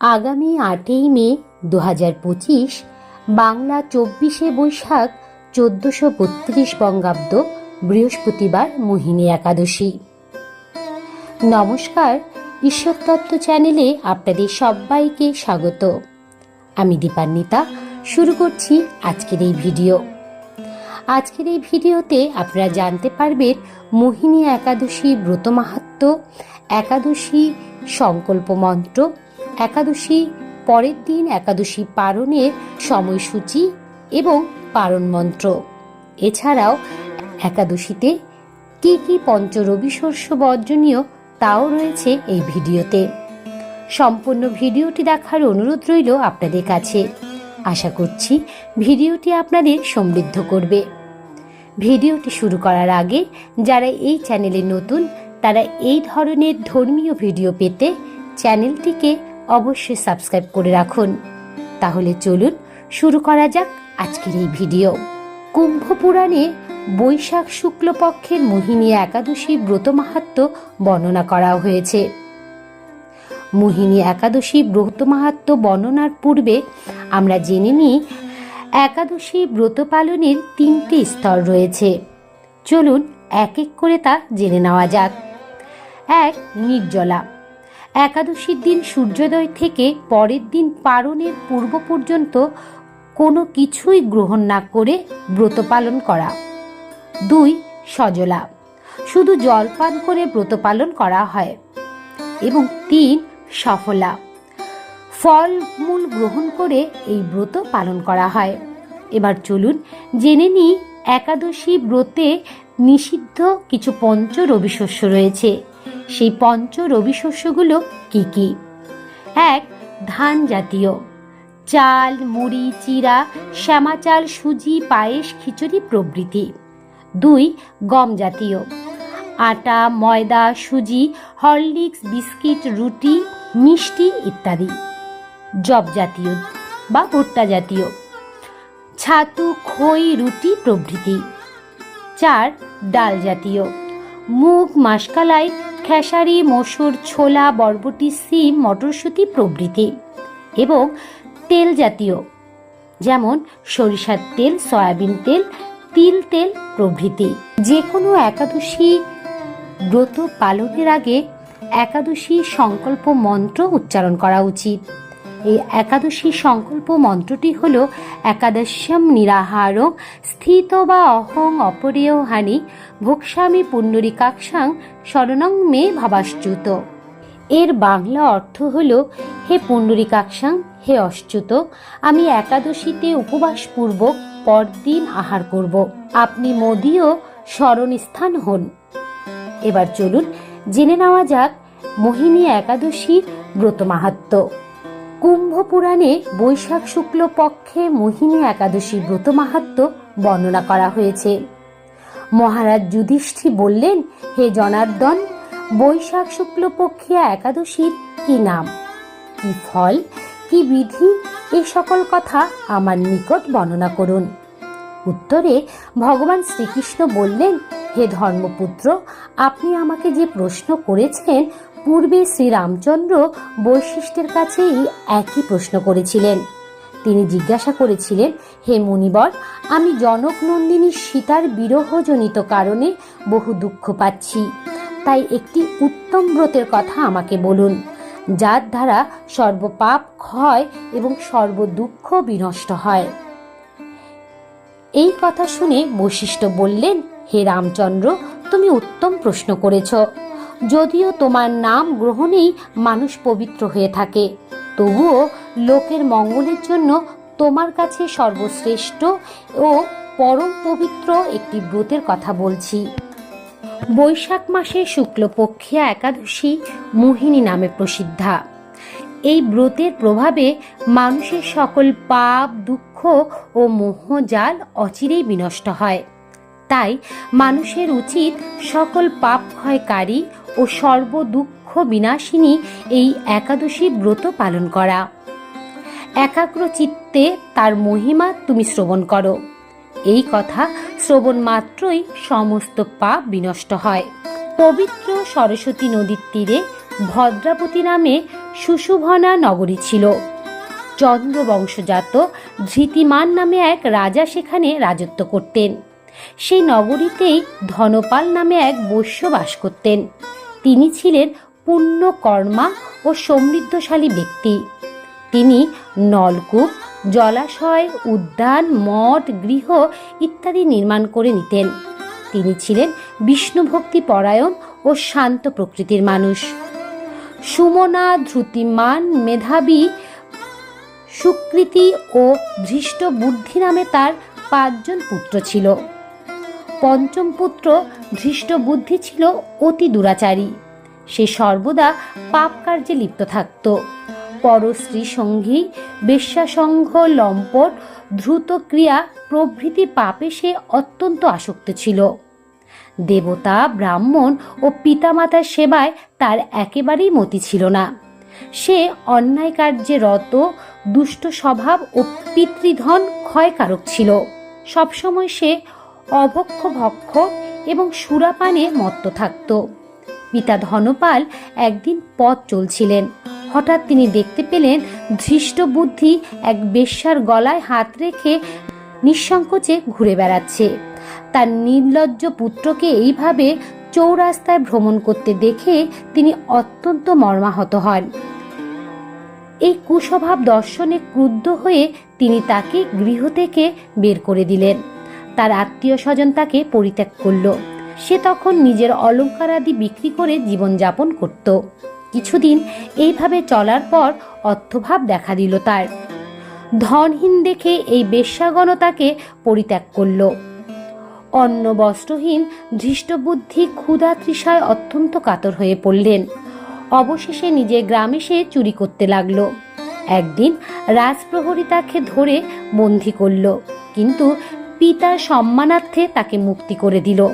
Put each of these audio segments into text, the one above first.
আগামী আটই মে দু হাজার পঁচিশ, বাংলা চব্বিশে বৈশাখ, চোদ্দশো বত্রিশ বঙ্গাব্দ, বৃহস্পতিবার মোহিনী একাদশী। নমস্কার ঈশ্বরতত্ত্ব চ্যানেলে আপনাদের সবাইকে স্বাগত। আমি দীপান্বিতা, শুরু করছি আজকের এই ভিডিও। আজকের এই ভিডিওতে আপনারা জানতে পারবেন মোহিনী একাদশী ব্রত মাহাত্ম একাদশী সংকল্প মন্ত্র একাদশী, পরের দিন একাদশী পারণের সময়সূচি এবং পারণ মন্ত্র। এছাড়াও একাদশীতে কি কি পঞ্চ রবি শস্য বর্জনীয় তাও রয়েছে এই ভিডিওতে। সম্পূর্ণ ভিডিওটি দেখার অনুরোধ রইল আপনাদের কাছে। আশা করছি ভিডিওটি আপনাদের সমৃদ্ধ করবে। ভিডিওটি শুরু করার আগে যারা এই চ্যানেলে নতুন, তারা এই ধরনের ধর্মীয় ভিডিও পেতে চ্যানেলটিকে অবশ্যই সাবস্ক্রাইব করে রাখুন। তাহলে চলুন শুরু করা যাক আজকের এই ভিডিও। কুম্ভ পুরাণে বৈশাখ শুক্লপক্ষের মোহিনী একাদশী ব্রত মাহাত্ম বর্ণনা করা হয়েছে। মোহিনী একাদশী ব্রত মাহাত্ম বর্ণনার পূর্বে আমরা জেনে নিই, একাদশী ব্রত পালনের তিনটি স্তর রয়েছে। চলুন এক এক করে তা জেনে নেওয়া যাক। এক, নির্জলা। একাদশীর দিন সূর্যোদয় থেকে পরের দিন পারণের পূর্ব পর্যন্ত কোনো কিছুই গ্রহণ না করে ব্রত পালন করা। দুই, সজলা। শুধু জলপান করে ব্রত পালন করা হয়। এবং তিন, সফলা। ফল, মূল গ্রহণ করে এই ব্রত পালন করা হয়। এবার চলুন জেনে নিই একাদশী ব্রতে নিষিদ্ধ কিছু পঞ্চ রবি শস্য রয়েছে। সেই পঞ্চ রবি শস্যগুলো কী কী? এক, ধান জাতীয়। চাল, মুড়ি চিরা শ্যামা চাল, সুজি, পায়েস, খিচুড়ি প্রভৃতি। দুই, গম জাতীয়। আটা, ময়দা, সুজি, হরলিক্স, বিস্কিট, রুটি, মিষ্টি ইত্যাদি। জব জাতীয় বা ভুট্টা জাতীয়। ছাতু, খই, রুটি প্রভৃতি। চার, ডাল জাতীয়। মুগ, মাসকালাই খেসারি, মসুর, ছোলা, বরবটি, সিম, মটরশুঁটি প্রভৃতি এবং তেল জাতীয়। যেমন সরিষার তেল, সয়াবিন তেল, তিল তেল প্রভৃতি। যে কোনো একাদশী ব্রত পালনের আগে একাদশী সংকল্প মন্ত্র উচ্চারণ করা উচিত। এই একাদশী সংকল্প মন্ত্রটি হল একাদশ্যম নিরাহার স্থিত বা অহং অপরেয় হানি ভোক্সামি পুণ্ডরিকাক্ষাং শরণং মে ভাবাশ্চ্যুত। এর বাংলা অর্থ হল, হে পুণ্ডরিকাক্ষাং, হে অশ্চ্যুত, আমি একাদশীতে উপবাসপূর্বক পরদিন আহার করব। আপনি মোদীয় স্মরণস্থান হন। এবার চলুন, জেনে নেওয়া যাক, মোহিনী একাদশীর ব্রত মাহাত্ম কুম্ভ পুরাণে বৈশাখ শুক্ল পক্ষে মোহিনী একাদশী ব্রত মাহাত্ম বর্ণনা করা হয়েছে। মহারাজ যুধিষ্ঠি বললেন, হে জনার্দন, বৈশাখ শুক্ল পক্ষিয়া একাদশীর কি নাম? কি ফল? কি বিধি? এ সকল কথা আমার নিকট বর্ণনা করুন। উত্তরে ভগবান শ্রীকৃষ্ণ বললেন, হে ধর্মপুত্র, আপনি আমাকে যে প্রশ্ন করেছেন পূর্বে শ্রীরামচন্দ্র বৈশিষ্ট্যের কাছেই একই প্রশ্ন করেছিলেন। তিনি জিজ্ঞাসা করেছিলেন, হে মুনিবর, আমি জনক নন্দিনী সীতার বিরহজনিত কারণে বহু দুঃখ পাচ্ছি। তাই একটি উত্তম ব্রতের কথা আমাকে বলুন, যার দ্বারা সর্বপাপ ক্ষয় এবং সর্বদুঃখ বিনষ্ট হয়। এই কথা শুনে বশিষ্ঠ বললেন, হে রামচন্দ্র, তুমি উত্তম প্রশ্ন করেছ। যদিও তোমার নাম গ্রহণেই মানুষ পবিত্র হয়ে থাকে। তবুও লোকের মঙ্গলের জন্য তোমার কাছে সর্বশ্রেষ্ঠ ও পরম পবিত্র একটি ব্রতের কথা বলছি। বৈশাখ মাসে শুক্লপক্ষিয়া একাদশী মোহিনী নামে প্রসিদ্ধা। এই ব্রতের প্রভাবে মানুষের সকল পাপ, দুঃখ ও মোহজাল অচিরেই বিনষ্ট হয়। তাই মানুষের উচিত সকল পাপ ক্ষয়কারী ও সর্বদুঃখ বিনাশিনী এই একাদশী ব্রত পালন করা। একাগ্র চিত্তে তার মহিমা তুমি শ্রবণ করো। এই কথা শ্রবণ মাত্রই সমস্ত পাপ বিনষ্ট হয়। পবিত্র সরস্বতী নদীর তীরে ভদ্রাবতী নামে সুশুভনা নগরী ছিল। চন্দ্রবংশজাত ধৃতিমান নামে এক রাজা সেখানে রাজত্ব করতেন। সেই নগরীতেই ধনপাল নামে এক বৈশ্য বাস করতেন। তিনি ছিলেন পুণ্যকর্মা ও সমৃদ্ধশালী ব্যক্তি। তিনি নলকূপ, জলাশয়, উদ্যান, মঠ, গৃহ ইত্যাদি নির্মাণ করে নিতেন। তিনি ছিলেন বিষ্ণুভক্তি পরায়ণ ও শান্ত প্রকৃতির মানুষ। সুমনা ধ্রুতিমান মেধাবী সুকৃতি ও ধৃষ্ট বুদ্ধি নামে তার পাঁচজন পুত্র ছিল। পঞ্চম পুত্র ধৃষ্ট বুদ্ধি ছিল অতি দুরাচারী। সে সর্বদা পাপ কার্যে লিপ্ত থাকত। পরস্ত্রী সঙ্গী বেশ্যাসংঘ লম্পট দ্রুত ক্রিয়া প্রভৃতি পাপে সে অত্যন্ত আসক্ত ছিল। দেবতা, ব্রাহ্মণ ও পিতামাতার সেবায় তার একেবারেই মতি ছিল না। সে অন্যায় কার্যে রত, দুষ্ট স্বভাব ও পিতৃধন ক্ষয়কারক ছিল। সবসময় সে অভক্ষ ভক্ষ এবং সুরাপানে মত্ত থাকত। পিতা ধনপাল একদিন পথ চলছিলেন। হঠাৎ তিনি দেখতে পেলেন ধৃষ্ট বুদ্ধি এক বেশ্যার গলায় হাত রেখে নিঃসংকোচে ঘুরে বেড়াচ্ছে। তার নির্লজ্জ পুত্রকে এইভাবে চৌরাস্তায় ভ্রমণ করতে দেখে তিনি অত্যন্ত মর্মাহত হন। এই কুস্বভাব দর্শনে ক্রুদ্ধ হয়ে তিনি তাকে গৃহ থেকে বের করে দিলেন। তার আত্মীয় স্বজন তাকে পরিত্যাগ করল। সে তখন নিজের অলঙ্কারাদি বিক্রি করে জীবনযাপন করত। কিছুদিন এইভাবে চলার পর অর্থভাব দেখা দিল তার। ধনহীন দেখে এই বেশ্যাগণ তাকে পরিত্যাগ করল। অন্ন বস্ত্রহীন ধৃষ্টবুদ্ধি ক্ষুধা তৃষায় অত্যন্ত কাতর হয়ে পড়লেন। অবশেষে নিজের গ্রামে সে চুরি করতে লাগল। একদিন রাজপ্রহরী তাকে ধরে বন্দি করল। কিন্তু পিতার সম্মানার্থে তাকে মুক্তি করে দিল।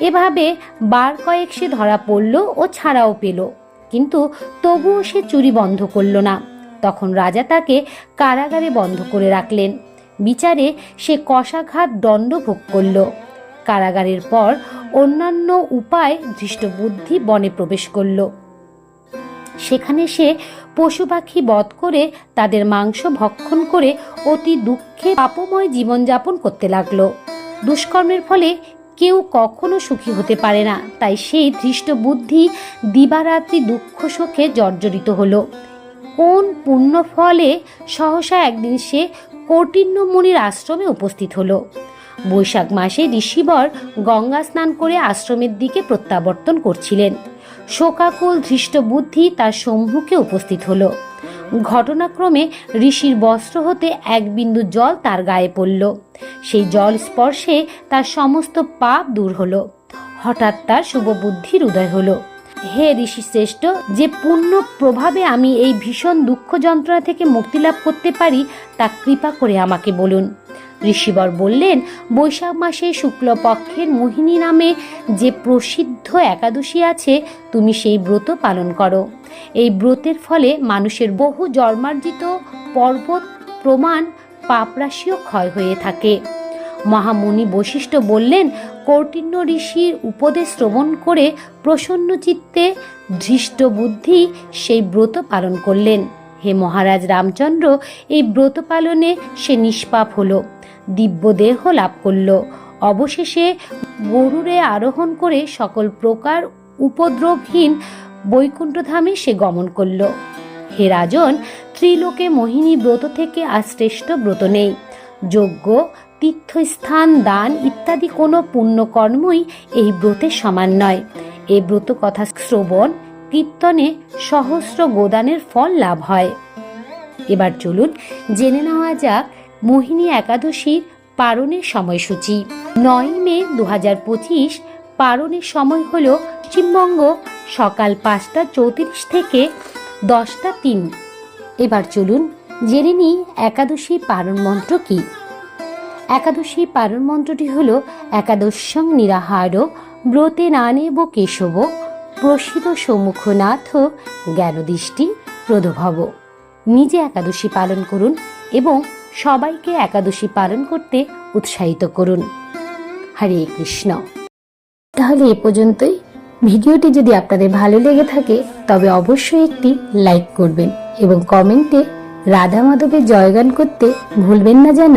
এভাবে বার কয়েক সে ধরা পড়ল ও ছাড়াও পেল। কিন্তু তবুও সে চুরি বন্ধ করল না। তখন রাজা তাকে কারাগারে বন্ধ করে রাখলেন। বিচারে সে কষাঘাত দণ্ড ভোগ করল। কারাগারের পর অন্যান্য উপায় দৃষ্টবুদ্ধি বনে প্রবেশ করল। সেখানে সে পশু পাখি বধ করে তাদের মাংস ভক্ষণ করে অতি দুঃখে পাপময় জীবনযাপন করতে লাগল। দুষ্কর্মের ফলে কেউ কখনো সুখী হতে পারে না, তাই সেই ধৃষ্ট বুদ্ধি দিবারাত্রি দুঃখ শোকে জর্জরিত হলো। কোন পুণ্য ফলে সহসা একদিন সে কৌটিন্য মুনির আশ্রমে উপস্থিত হলো। বৈশাখ মাসে ঋষিবর গঙ্গা স্নান করে আশ্রমের দিকে প্রত্যাবর্তন করছিলেন। শোকাকুল ধৃষ্ট বুদ্ধি তার সম্মুখে উপস্থিত হলো। ঘটনাক্রমে ঋষির বস্ত্র হতে এক বিন্দু জল তার গায়ে পড়ল। সেই জল স্পর্শে তার সমস্ত পাপ দূর হলো। হঠাৎ তার শুভ বুদ্ধির উদয় হলো। হে ঋষি শ্রেষ্ঠ, যে পূর্ণ প্রভাবে আমি এই ভীষণ দুঃখ যন্ত্রণা থেকে মুক্তি লাভ করতে পারি, তা কৃপা করে আমাকে বলুন। ঋষিবর বললেন, বৈশাখ মাসে শুক্লপক্ষের মোহিনী নামে যে প্রসিদ্ধ একাদশী আছে, তুমি সেই ব্রত পালন করো। এই ব্রতের ফলে মানুষের বহু জন্মার্জিত পর্বত, প্রমাণ পাপরাশিও ক্ষয় হয়ে থাকে। মহামুনি বশিষ্ঠ বললেন কৌটিন্য ঋষির উপদেশ শ্রবণ করে প্রসন্ন চিত্তে ধৃষ্ট বুদ্ধি সেই ব্রত পালন করলেন। হে মহারাজ রামচন্দ্র, এই ব্রত পালনে সে নিষ্পাপ হলো, দিব্য দেহ লাভ করল। অবশেষে গরুরে আরোহণ করে সকল প্রকার উপদ্রবহীন বৈকুণ্ঠধামে সে গমন করল। হে রাজন, ত্রিলোকে মোহিনী ব্রত থেকে আর শ্রেষ্ঠ ব্রত নেই। যজ্ঞ তীর্থস্থান, দান ইত্যাদি কোনো পুণ্যকর্মই এই ব্রতের সমান নয়। এই ব্রত কথা শ্রবণ, কীর্তনে সহস্র গোদানের ফল লাভ হয়। এবার চলুন জেনে নেওয়া যাক মোহিনী একাদশীর পারণের সময়সূচি। নয় মে দু পঁচিশ পারণের সময় হল পশ্চিমবঙ্গ সকাল পাঁচটা চৌত্রিশ থেকে দশটা তিন। এবার চলুন জেনে নিই একাদশী পারণ মন্ত্র কী। একাদশী পারণ মন্ত্রটি হল একাদশং নিরাহার, ব্রতে নানেব কেশব, প্রসিদ্ধ সম্মুখনাথ জ্ঞানদৃষ্টি, প্রদভব। নিজে একাদশী পালন করুন এবং সবাইকে একাদশী পালন করতে উৎসাহিত করুন। হরে কৃষ্ণ। তাহলে এ পর্যন্তই। ভিডিওটি যদি আপনাদের ভালো লেগে থাকে, তবে অবশ্যই একটি লাইক করবেন এবং কমেন্টে রাধা মাধবের জয়গান করতে ভুলবেন না যেন।